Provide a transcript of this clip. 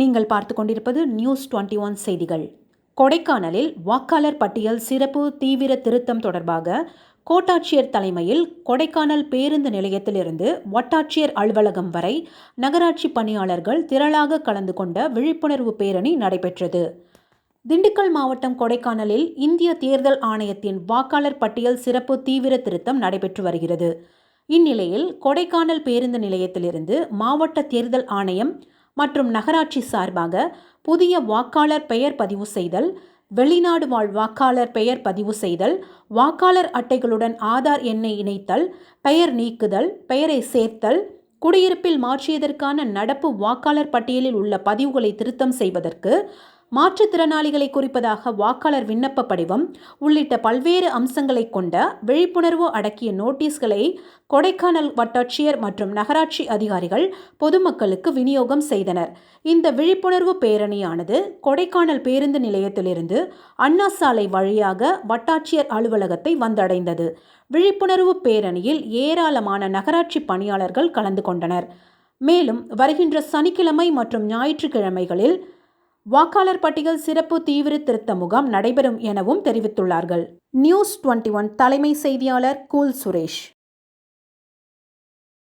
நீங்கள் பார்த்து கொண்டிருப்பது நியூஸ் டுவெண்ட்டி ஒன் செய்திகள். கொடைக்கானலில் வாக்காளர் பட்டியல் சிறப்பு தீவிர திருத்தம் தொடர்பாக கோட்டாட்சியர் தலைமையில் கொடைக்கானல் பேருந்து நிலையத்திலிருந்து வட்டாட்சியர் அலுவலகம் வரை நகராட்சி பணியாளர்கள் திரளாக கலந்து கொண்ட விழிப்புணர்வு பேரணி நடைபெற்றது. திண்டுக்கல் மாவட்டம் கொடைக்கானலில் இந்திய தேர்தல் ஆணையத்தின் வாக்காளர் பட்டியல் சிறப்பு தீவிர திருத்தம் நடைபெற்று வருகிறது. இந்நிலையில் கொடைக்கானல் பேருந்து நிலையத்திலிருந்து மாவட்ட தேர்தல் ஆணையம் மற்றும் நகராட்சி சார்பாக புதிய வாக்காளர் பெயர் பதிவு செய்தல் வெளிநாடு வாழ் வாக்காளர் பெயர் பதிவு செய்தல் வாக்காளர் அட்டைகளுடன் ஆதார் எண்ணை இணைத்தல் பெயர் நீக்குதல் பெயரை சேர்த்தல் குடியிருப்பில் மாற்றியதற்கான நடப்பு வாக்காளர் பட்டியலில் உள்ள பதிவுகளை திருத்தம் செய்வதற்கு மாற்றுத்திறனாளிகளை குறிப்பதாக வாக்காளர் விண்ணப்ப படிவம் உள்ளிட்ட பல்வேறு அம்சங்களை கொண்ட விழிப்புணர்வு அடக்கிய நோட்டீஸ்களை கொடைக்கானல் வட்டாட்சியர் மற்றும் நகராட்சி அதிகாரிகள் பொதுமக்களுக்கு விநியோகம் செய்தனர். இந்த விழிப்புணர்வு பேரணியானது கொடைக்கானல் பேருந்து நிலையத்திலிருந்து அண்ணா சாலை வழியாக வட்டாட்சியர் அலுவலகத்தை வந்தடைந்தது. விழிப்புணர்வு பேரணியில் ஏராளமான நகராட்சி பணியாளர்கள் கலந்து கொண்டனர். மேலும் வருகின்ற சனிக்கிழமை மற்றும் ஞாயிற்றுக்கிழமைகளில் வாக்காளர் பட்டியல் சிறப்பு தீவிர திருத்த முகாம் நடைபெறும் எனவும் தெரிவித்துள்ளார்கள். நியூஸ் டுவெண்ட்டி ஒன் தலைமை செய்தியாளர் கூல் சுரேஷ்.